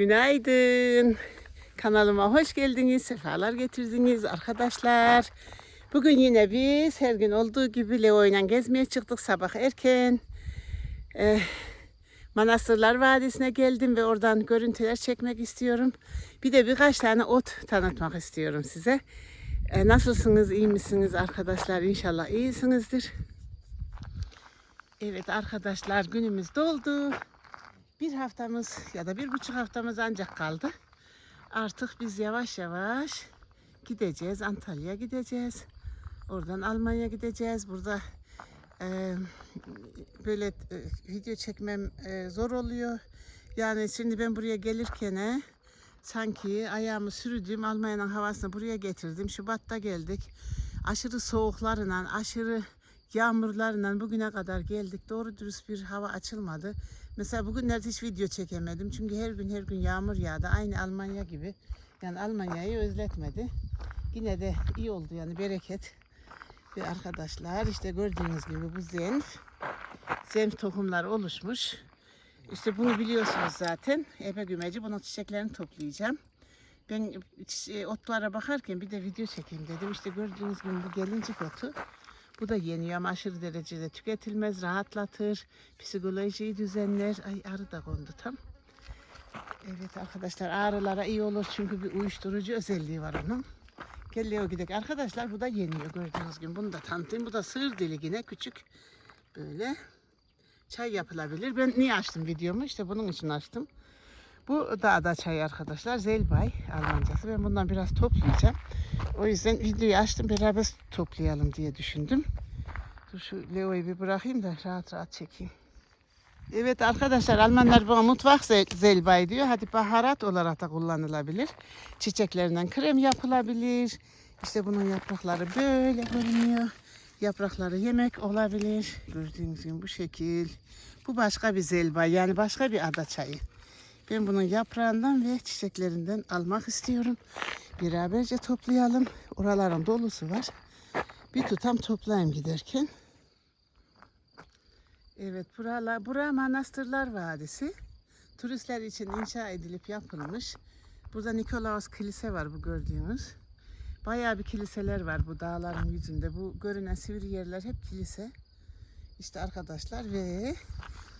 Günaydın. Kanalıma hoş geldiniz. Sefalar getirdiniz arkadaşlar. Bugün yine biz her gün olduğu gibi Leo ile gezmeye çıktık sabah erken. Ee, Manastırlar Vadisi'ne geldim ve oradan görüntüler çekmek istiyorum. Bir de birkaç tane ot tanıtmak istiyorum size. Ee, nasılsınız, iyi misiniz arkadaşlar? İnşallah iyisinizdir. Evet arkadaşlar günümüz doldu. Bir haftamız ya da bir buçuk haftamız ancak kaldı. Artık biz yavaş yavaş gideceğiz. Antalya'ya gideceğiz. Oradan Almanya gideceğiz. Burada e, böyle e, video çekmem e, zor oluyor. Yani şimdi ben buraya gelirken e, sanki ayağımı sürdüğüm Almanya'nın havasını buraya getirdim. Şubat'ta geldik. Aşırı soğuklarla, aşırı yağmurlarla bugüne kadar geldik. Doğru dürüst bir hava açılmadı. Mesela bugünlerde hiç video çekemedim. Çünkü her gün her gün yağmur yağdı. Aynı Almanya gibi. Yani Almanya'yı özletmedi. Yine de iyi oldu yani bereket. Ve arkadaşlar işte gördüğünüz gibi bu zenf. Zenf tohumları oluşmuş. İşte bunu biliyorsunuz zaten. Ebe gümeci bunun çiçeklerini toplayacağım. Ben otlara bakarken bir de video çekeyim dedim. İşte gördüğünüz gibi bu gelincik otu. Bu da yeniyor ama aşırı derecede tüketilmez, rahatlatır, psikolojiyi düzenler. Ay arı da kondu tam. Evet arkadaşlar ağrılara iyi olur çünkü bir uyuşturucu özelliği var onun. Gel Leo gidelim. Arkadaşlar bu da yeniyor gördüğünüz gibi. Bunu da tanıtayım. Bu da sığır dili küçük. Böyle çay yapılabilir. Ben niye açtım videomu? İşte bunun için açtım. Bu dağda çay arkadaşlar. Zelbay Almancası. Ben bundan biraz toplayacağım. O yüzden videoyu açtım beraber toplayalım diye düşündüm. Dur şu Leo'yu bir bırakayım da rahat rahat çekeyim. Evet arkadaşlar Almanlar buna mutfak zel- zelbay diyor. Hadi baharat olarak da kullanılabilir. Çiçeklerinden krem yapılabilir. İşte bunun yaprakları böyle görünüyor. Yaprakları yemek olabilir. Gördüğünüz gibi bu şekil. Bu başka bir zelbay yani başka bir ada çayı. Ben bunun yaprağından ve çiçeklerinden almak istiyorum. Beraberce toplayalım. Oraların dolusu var. Bir tutam toplayayım giderken. Evet, buralar, bura Manastırlar Vadisi. Turistler için inşa edilip yapılmış. Burada Nikolaos Kilise var bu gördüğünüz. Bayağı bir kiliseler var bu dağların yüzünde. Bu görünen sivri yerler hep kilise. İşte arkadaşlar ve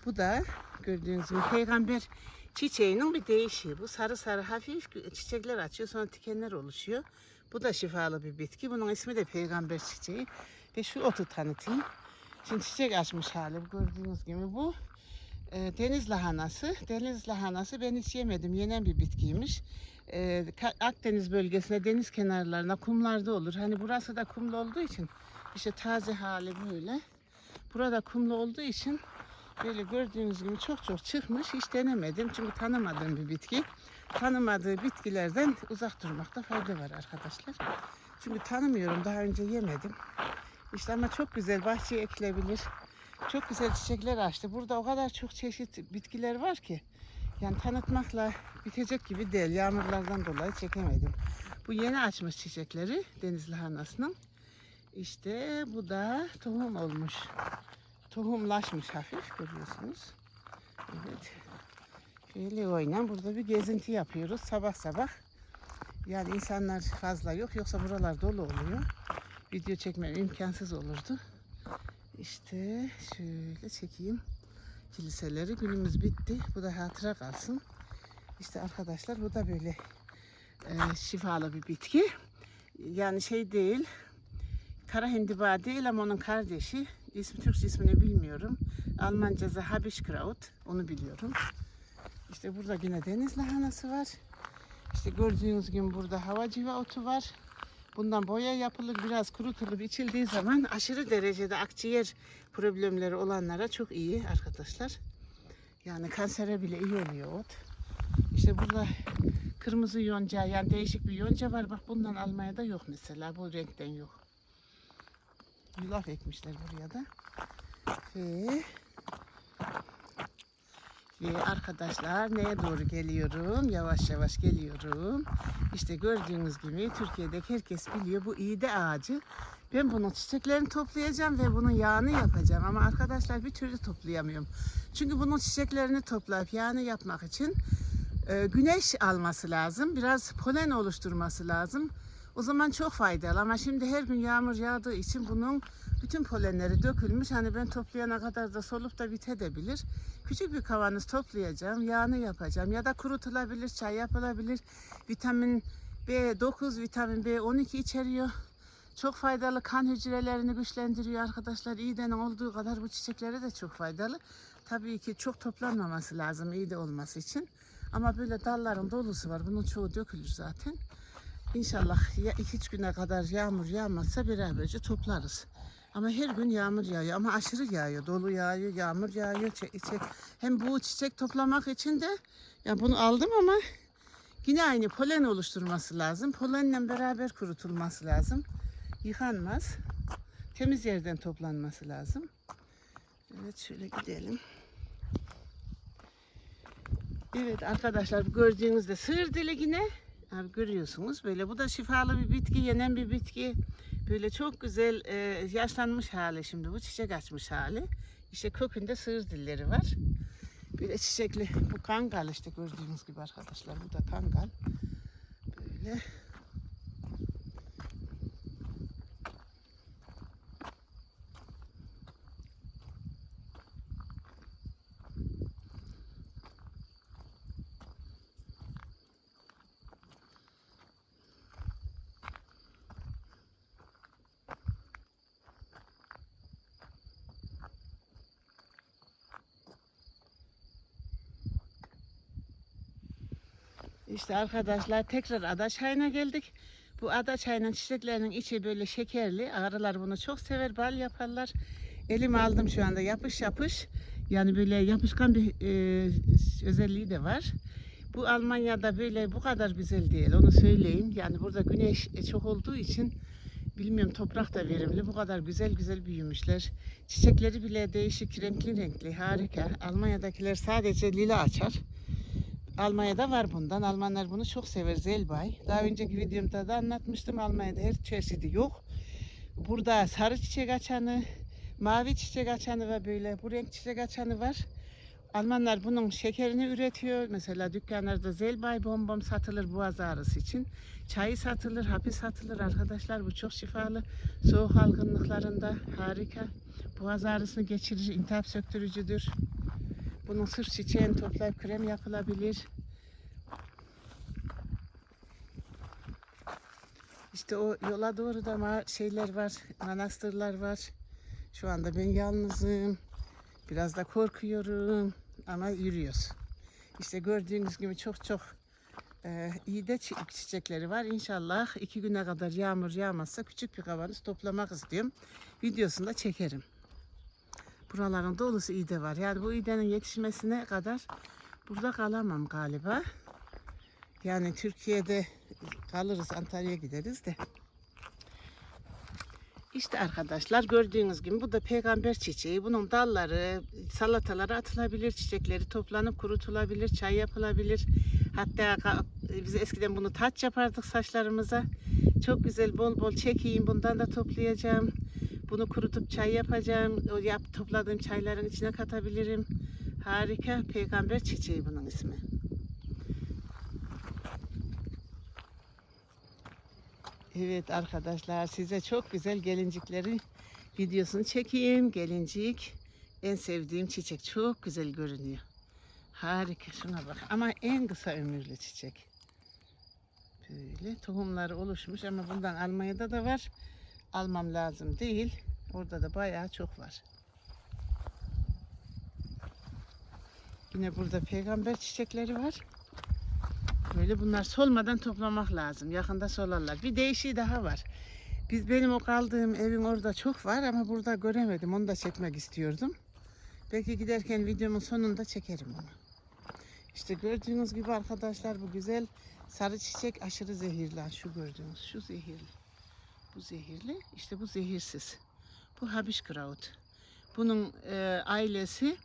bu da gördüğünüz gibi peygamber çiçeğinin bir değişiği. Bu sarı sarı hafif çiçekler açıyor sonra tikenler oluşuyor. Bu da şifalı bir bitki. Bunun ismi de peygamber çiçeği. Ve şu otu tanıtayım. Şimdi çiçek açmış hali gördüğünüz gibi bu e, deniz lahanası. Deniz lahanası ben hiç yemedim. Yenen bir bitkiymiş. E, Akdeniz bölgesinde deniz kenarlarına kumlarda olur. Hani burası da kumlu olduğu için işte taze hali böyle. Burada kumlu olduğu için böyle gördüğünüz gibi çok çok çıkmış. Hiç denemedim çünkü tanımadığım bir bitki. Tanımadığı bitkilerden uzak durmakta fayda var arkadaşlar. Çünkü tanımıyorum daha önce yemedim. İşte ama çok güzel bahçeye ekilebilir. Çok güzel çiçekler açtı. Burada o kadar çok çeşit bitkiler var ki. Yani tanıtmakla bitecek gibi değil. Yağmurlardan dolayı çekemedim. Bu yeni açmış çiçekleri deniz lahanasının. İşte bu da tohum olmuş. Tohumlaşmış hafif görüyorsunuz. Evet. Şöyle oynan burada bir gezinti yapıyoruz sabah sabah. Yani insanlar fazla yok yoksa buralar dolu oluyor video çekmem imkansız olurdu. İşte şöyle çekeyim kiliseleri. Günümüz bitti. Bu da hatıra kalsın. İşte arkadaşlar bu da böyle e, şifalı bir bitki. Yani şey değil. Kara hindiba değil ama onun kardeşi. İsmi Türkçe ismini bilmiyorum. Almancası Habişkraut. Onu biliyorum. İşte burada yine deniz lahanası var. İşte gördüğünüz gibi burada hava otu var. Bundan boya yapılır, biraz kurutulup içildiği zaman aşırı derecede akciğer problemleri olanlara çok iyi arkadaşlar. Yani kansere bile iyi oluyor ot. İşte burada kırmızı yonca yani değişik bir yonca var. Bak bundan Almanya'da yok mesela. Bu renkten yok. Yulaf ekmişler buraya da. Ve ve arkadaşlar neye doğru geliyorum? Yavaş yavaş geliyorum. İşte gördüğünüz gibi Türkiye'deki herkes biliyor bu iğde ağacı. Ben bunun çiçeklerini toplayacağım ve bunun yağını yapacağım. Ama arkadaşlar bir türlü toplayamıyorum. Çünkü bunun çiçeklerini toplayıp yağını yapmak için e, güneş alması lazım. Biraz polen oluşturması lazım. O zaman çok faydalı ama şimdi her gün yağmur yağdığı için bunun bütün polenleri dökülmüş. Hani ben toplayana kadar da solup da bitebilir. Küçük bir kavanoz toplayacağım. Yağını yapacağım ya da kurutulabilir, çay yapılabilir. Vitamin B9, vitamin B12 içeriyor. Çok faydalı kan hücrelerini güçlendiriyor arkadaşlar. İğdenin olduğu kadar bu çiçeklere de çok faydalı. Tabii ki çok toplanmaması lazım iyi de olması için. Ama böyle dalların dolusu var. Bunun çoğu dökülür zaten. İnşallah ya üç güne kadar yağmur yağmazsa beraberce toplarız. Ama her gün yağmur yağıyor ama aşırı yağıyor. Dolu yağıyor, yağmur yağıyor. Çe- çe- Hem bu çiçek toplamak için de ya bunu aldım ama yine aynı polen oluşturması lazım. Polenle beraber kurutulması lazım. Yıkanmaz. Temiz yerden toplanması lazım. Evet şöyle gidelim. Evet arkadaşlar bu gördüğünüz de sığır dili yine. Abi görüyorsunuz böyle bu da şifalı bir bitki, yenen bir bitki. Böyle çok güzel e, yaşlanmış hali şimdi bu çiçek açmış hali. İşte kökünde sığır dilleri var. Böyle çiçekli bu kangal işte gördüğünüz gibi arkadaşlar bu da kangal. Böyle İşte arkadaşlar tekrar ada çayına geldik. Bu ada çayının çiçeklerinin içi böyle şekerli. Arılar bunu çok sever, bal yaparlar. Elim aldım şu anda yapış yapış. Yani böyle yapışkan bir e, özelliği de var. Bu Almanya'da böyle bu kadar güzel değil onu söyleyeyim. Yani burada güneş e, çok olduğu için bilmiyorum toprak da verimli. Bu kadar güzel güzel büyümüşler. Çiçekleri bile değişik renkli renkli harika. Almanya'dakiler sadece lila açar. Almanya'da var bundan. Almanlar bunu çok sever Zelbay. Daha önceki videomda da anlatmıştım. Almanya'da her çeşidi yok. Burada sarı çiçek açanı, mavi çiçek açanı ve böyle bu renk çiçek açanı var. Almanlar bunun şekerini üretiyor. Mesela dükkanlarda Zelbay bonbon satılır boğaz ağrısı için. Çayı satılır, hapis satılır arkadaşlar. Bu çok şifalı. Soğuk algınlıklarında harika. Boğaz ağrısını geçirir, intihap söktürücüdür. Bunun sırf çiçeğini toplayıp krem yapılabilir. İşte o yola doğru da şeyler var, manastırlar var. Şu anda ben yalnızım. Biraz da korkuyorum ama yürüyoruz. İşte gördüğünüz gibi çok çok e, iyi de çi- çiçekleri var. İnşallah iki güne kadar yağmur yağmazsa küçük bir kavanoz toplamak istiyorum. Videosunu da çekerim. Buraların dolusu iğde var. Yani bu iğdenin yetişmesine kadar burada kalamam galiba. Yani Türkiye'de kalırız, Antalya'ya gideriz de. İşte arkadaşlar gördüğünüz gibi bu da peygamber çiçeği. Bunun dalları salatalara atılabilir, çiçekleri toplanıp kurutulabilir, çay yapılabilir. Hatta biz eskiden bunu taç yapardık saçlarımıza. Çok güzel bol bol çekeyim bundan da toplayacağım. Bunu kurutup çay yapacağım. O yap, topladığım çayların içine katabilirim. Harika peygamber çiçeği bunun ismi. Evet arkadaşlar size çok güzel gelincikleri videosunu çekeyim. Gelincik en sevdiğim çiçek. Çok güzel görünüyor. Harika şuna bak. Ama en kısa ömürlü çiçek. Böyle tohumları oluşmuş ama bundan Almanya'da da var. Almam lazım değil. Orada da bayağı çok var. Yine burada peygamber çiçekleri var. Böyle bunlar solmadan toplamak lazım. Yakında solarlar. Bir değişiği daha var. Biz benim o kaldığım evin orada çok var ama burada göremedim. Onu da çekmek istiyordum. Belki giderken videomun sonunda çekerim onu. İşte gördüğünüz gibi arkadaşlar bu güzel sarı çiçek aşırı zehirli. Şu gördüğünüz şu zehirli. Bu zehirli. İşte bu zehirsiz. Bu Habişkraut. Bunun e, ailesi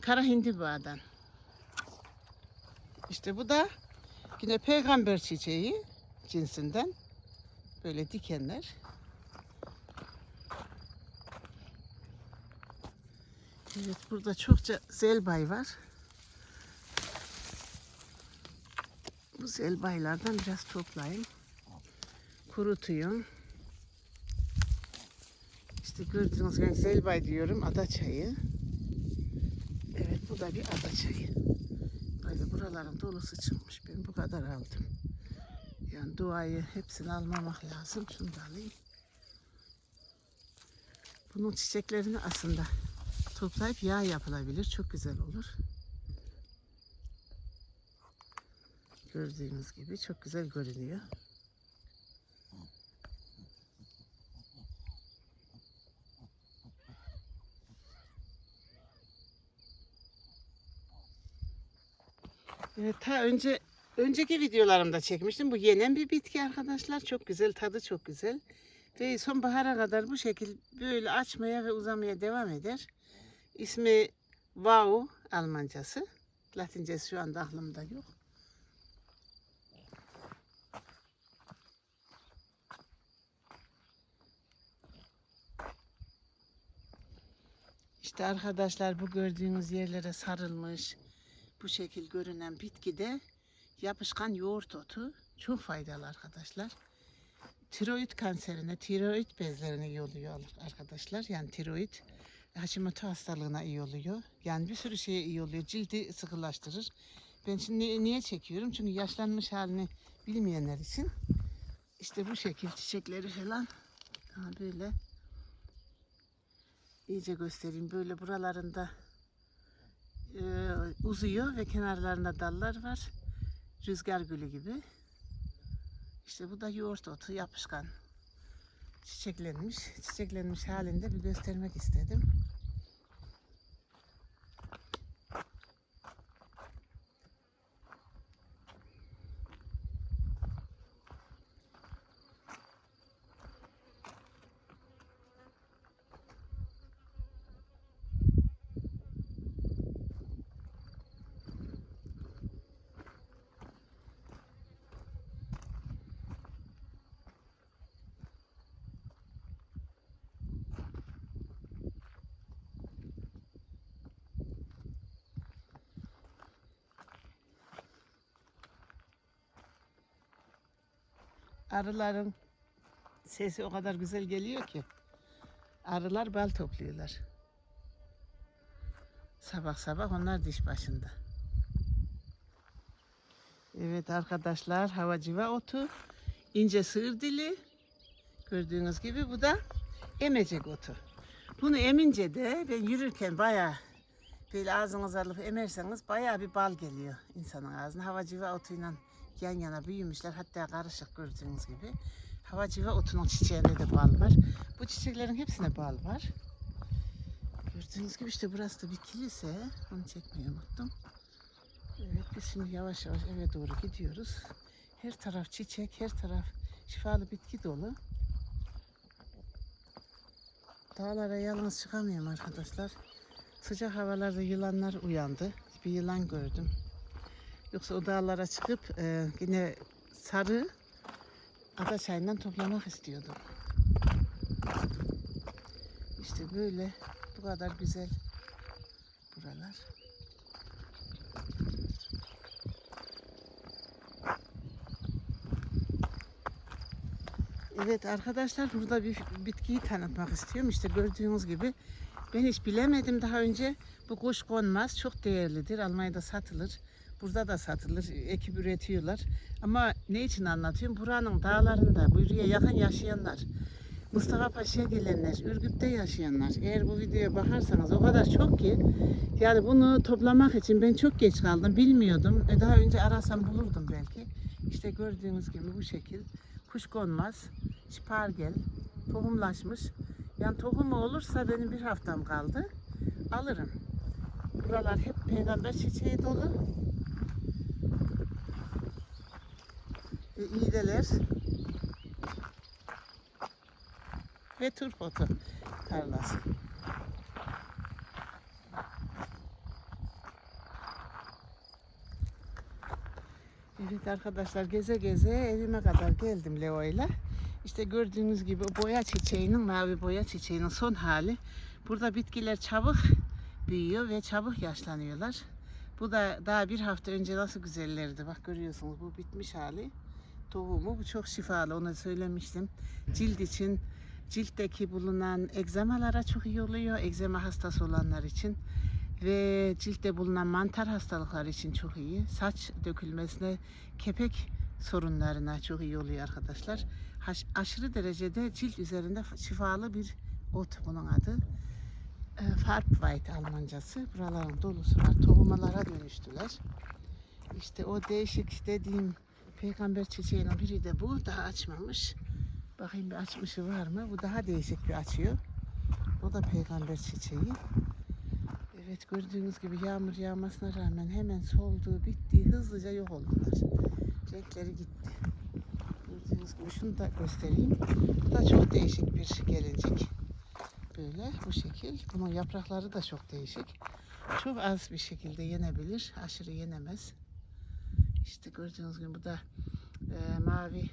kara hindiba'dan. İşte bu da yine peygamber çiçeği cinsinden. Böyle dikenler. Evet burada çokça zelbay var. Zelbaylardan biraz toplayayım. Kurutuyorum. İşte gördüğünüz gibi zelbay diyorum ada çayı. Evet bu da bir ada çayı. Böyle buraların dolusu çıkmış. Ben bu kadar aldım. Yani duayı hepsini almamak lazım. Şunu da alayım. Bunun çiçeklerini aslında toplayıp yağ yapılabilir. Çok güzel olur. Gördüğünüz gibi çok güzel görünüyor. Evet, ta önce önceki videolarımda çekmiştim. Bu yenen bir bitki arkadaşlar. Çok güzel, tadı çok güzel. Ve sonbahara kadar bu şekil böyle açmaya ve uzamaya devam eder. İsmi Wow Almancası. Latincesi şu anda aklımda yok. İşte arkadaşlar bu gördüğünüz yerlere sarılmış bu şekil görünen bitki de yapışkan yoğurt otu. Çok faydalı arkadaşlar. Tiroid kanserine, tiroid bezlerine iyi oluyor arkadaşlar. Yani tiroid Hashimoto hastalığına iyi oluyor. Yani bir sürü şeye iyi oluyor. Cildi sıkılaştırır. Ben şimdi ni- niye çekiyorum? Çünkü yaşlanmış halini bilmeyenler için işte bu şekil çiçekleri falan ha böyle iyice göstereyim. Böyle buralarında e, uzuyor ve kenarlarında dallar var. Rüzgar gülü gibi. İşte bu da yoğurt otu yapışkan. Çiçeklenmiş. Çiçeklenmiş halinde bir göstermek istedim. Arıların sesi o kadar güzel geliyor ki. Arılar bal topluyorlar. Sabah sabah onlar diş başında. Evet arkadaşlar havacıva otu, ince sığır dili. Gördüğünüz gibi bu da emecek otu. Bunu emince de ben yürürken bayağı böyle ağzınıza alıp emerseniz bayağı bir bal geliyor insanın ağzına. Havacıva otuyla yan yana büyümüşler. Hatta karışık gördüğünüz gibi. Havacıva otunun çiçeğinde de bal var. Bu çiçeklerin hepsine bal var. Gördüğünüz gibi işte burası da bir kilise. Onu çekmeyi unuttum. Evet biz şimdi yavaş yavaş eve doğru gidiyoruz. Her taraf çiçek, her taraf şifalı bitki dolu. Dağlara yalnız çıkamıyorum arkadaşlar. Sıcak havalarda yılanlar uyandı. Bir yılan gördüm. Yoksa o dağlara çıkıp e, yine sarı ada çayından toplamak istiyordum. İşte böyle bu kadar güzel buralar. Evet arkadaşlar burada bir bitkiyi tanıtmak istiyorum. İşte gördüğünüz gibi ben hiç bilemedim daha önce. Bu kuş konmaz. Çok değerlidir. Almanya'da satılır. Burada da satılır. Ekip üretiyorlar. Ama ne için anlatıyorum? Buranın dağlarında buraya yakın yaşayanlar, Mustafa Paşa'ya gelenler, Ürgüp'te yaşayanlar. Eğer bu videoya bakarsanız o kadar çok ki yani bunu toplamak için ben çok geç kaldım. Bilmiyordum. E daha önce arasam bulurdum belki. İşte gördüğünüz gibi bu şekil kuşkonmaz, şpargel, tohumlaşmış. Yani tohumu olursa benim bir haftam kaldı. Alırım. Buralar hep peygamber çiçeği dolu. Ve iğdeler. Ve turpotu tarlası. Evet arkadaşlar geze geze evime kadar geldim Leo ile. İşte gördüğünüz gibi boya çiçeğinin, mavi boya çiçeğinin son hali. Burada bitkiler çabuk büyüyor ve çabuk yaşlanıyorlar. Bu da daha bir hafta önce nasıl güzellerdi. Bak görüyorsunuz bu bitmiş hali. Tohumu bu çok şifalı onu söylemiştim. Cilt için ciltteki bulunan egzamalara çok iyi oluyor. Egzama hastası olanlar için ve ciltte bulunan mantar hastalıkları için çok iyi. Saç dökülmesine, kepek sorunlarına çok iyi oluyor arkadaşlar. Haş- aşırı derecede cilt üzerinde şifalı bir ot bunun adı. E, Farbweit Almancası. Buraların dolusu var. Tohumalara dönüştüler. İşte o değişik dediğim peygamber çiçeğinin biri de bu. Daha açmamış. Bakayım bir açmışı var mı? Bu daha değişik bir açıyor. O da peygamber çiçeği. Evet gördüğünüz gibi yağmur yağmasına rağmen hemen soldu, bitti, hızlıca yok oldular. Renkleri gitti. Gördüğünüz gibi şunu da göstereyim. Bu da çok değişik bir gelincik. Böyle bu şekil. Bunun yaprakları da çok değişik. Çok az bir şekilde yenebilir. Aşırı yenemez. İşte gördüğünüz gibi bu da e, mavi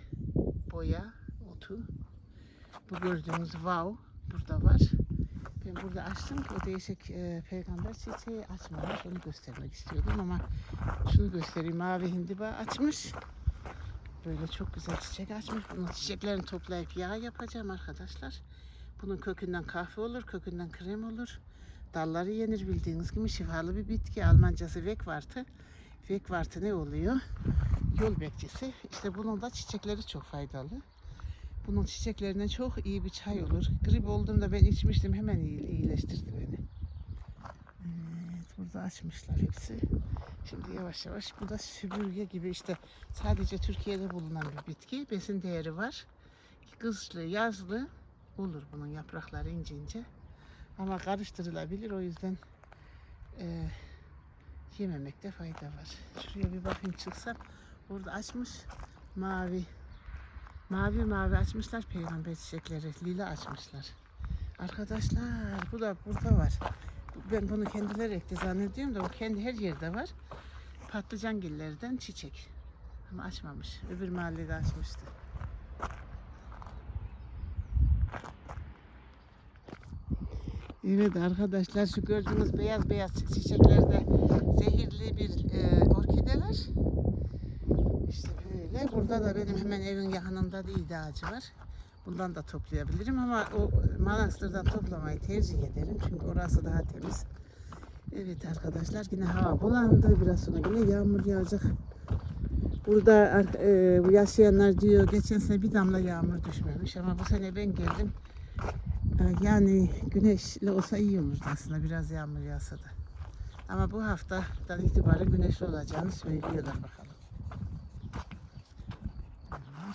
boya otu. Bu gördüğünüz wow burada var. Ben burada açtım o değişik e, peygamber çiçeği açmamış. Onu göstermek istiyordum ama şunu göstereyim. Mavi hindiba açmış. Böyle çok güzel çiçek açmış. Bunun çiçeklerini toplayıp yağ yapacağım arkadaşlar. Bunun kökünden kahve olur, kökünden krem olur. Dalları yenir bildiğiniz gibi şifalı bir bitki. Almancası Wegwartı. Wegwartı ne oluyor? Yol bekçisi. İşte bunun da çiçekleri çok faydalı. Bunun çiçeklerinden çok iyi bir çay olur. Grip olduğumda ben içmiştim hemen iyi, iyileştirdi beni. Evet burada açmışlar hepsi. Şimdi yavaş yavaş bu da süpürge gibi işte sadece Türkiye'de bulunan bir bitki. Besin değeri var. Kışlı, yazlı olur bunun yaprakları ince ince. Ama karıştırılabilir o yüzden e, yememekte fayda var. Şuraya bir bakayım çıksam. Burada açmış mavi Mavi mavi açmışlar peygamber çiçekleri. Lila açmışlar. Arkadaşlar bu da burada var. Ben bunu kendileri ekti zannediyorum da o kendi her yerde var. Patlıcan gillerden çiçek. Ama açmamış. Öbür mahallede açmıştı. Evet arkadaşlar şu gördüğünüz beyaz beyaz çiçeklerde zehirli bir e, orkideler. İşte böyle. Burada da benim hemen evin yakınında bir ide ağacı var. Bundan da toplayabilirim ama o manastırdan toplamayı tercih ederim. Çünkü orası daha temiz. Evet arkadaşlar yine hava bulandı. Biraz sonra yine yağmur yağacak. Burada e, yaşayanlar diyor geçen sene bir damla yağmur düşmemiş ama bu sene ben geldim. Yani güneşli olsa iyi olurdu aslında biraz yağmur yağsa da. Ama bu haftadan itibaren güneşli olacağını söylüyorlar bakalım.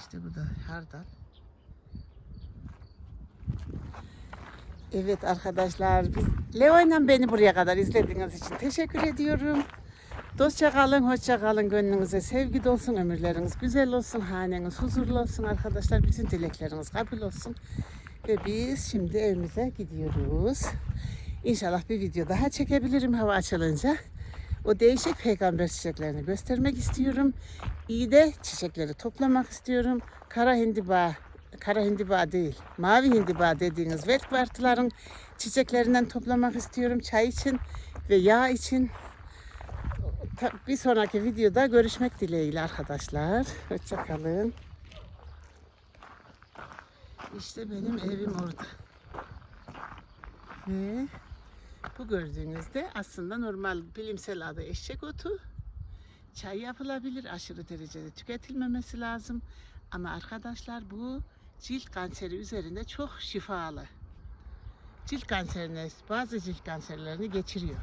İşte bu da hardal. Evet arkadaşlar, biz Leo'yla beni buraya kadar izlediğiniz için teşekkür ediyorum. Dostça kalın, hoşça kalın, gönlünüze sevgi dolsun, ömürleriniz güzel olsun, haneniz huzurlu olsun arkadaşlar. Bütün dilekleriniz kabul olsun. Ve biz şimdi evimize gidiyoruz. İnşallah bir video daha çekebilirim hava açılınca. O değişik peygamber çiçeklerini göstermek istiyorum. İyi de çiçekleri toplamak istiyorum. Kara hindiba, kara hindiba değil, mavi hindiba dediğiniz verkvartıların çiçeklerinden toplamak istiyorum. Çay için ve yağ için. Bir sonraki videoda görüşmek dileğiyle arkadaşlar. Hoşçakalın. İşte benim evim orada. Ve bu gördüğünüzde aslında normal bilimsel adı eşek otu. Çay yapılabilir, aşırı derecede tüketilmemesi lazım. Ama arkadaşlar bu cilt kanseri üzerinde çok şifalı. Cilt kanserine, bazı cilt kanserlerini geçiriyor.